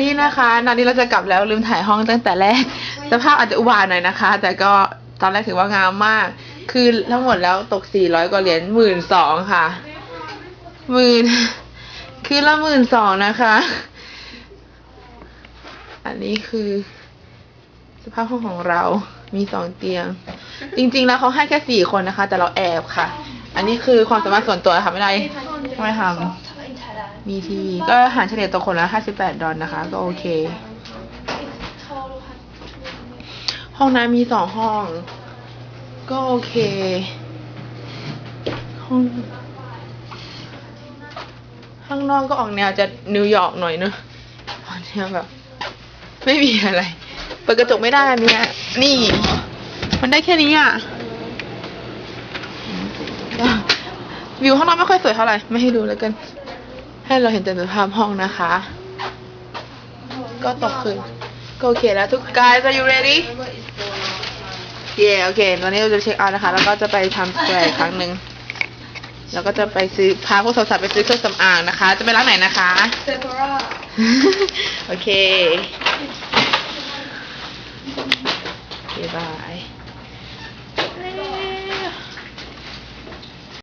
นี่นะคะ ตอนนี้เราจะกลับแล้วลืมถ่ายห้องตั้งแต่แรกสภาพอาจจะอุบาทหน่อยนะคะ แต่ก็ตอนแรกถือว่างามมาก คือทั้งหมดแล้วตก 400 กว่าเหรียญหมื่นสองค่ะหมื่นคือละหมื่นสองนะคะ อันนี้คือ สภาพห้องของเรา มีสองเตียง จริง ๆ แล้วเขาให้แค่สี่คนนะคะ แต่เราแอบค่ะ อันนี้คือความสามารถส่วนตัวค่ะไม่ได้ไม่ทำ มีทีวีก็อาหารเฉลี่ยต่อคนละ 58 ดอลนะคะ ก็โอเค ห้องน้ำมีสองห้อง ก็โอเค ห้องข้างนอกก็ออกแนวจะนิวยอร์กหน่อยเนอะออกแนวแบบ ไม่มีอะไร เปิดกระจกไม่ได้อันเนี้ยนี่ มันได้แค่นี้อะ วิวข้างนอกไม่ค่อยสวยเท่าไหร่ ไม่ให้ดูแล้วกัน ให้เราเห็นแต่สภาพห้องนะคะ ก็ตกคืนก็โอเคแล้วทุก guys are you ready yeah โอเคตอนนี้เราจะเช็คเอาท์นะคะ แล้วก็จะไปทำสแควร์อีกครั้งหนึ่งแล้วก็จะไปซื้อพาพวกสาวๆไปซื้อเครื่องสำอางนะคะ จะไปร้านไหนนะคะเซฟอร่าโอเคโอเคบาย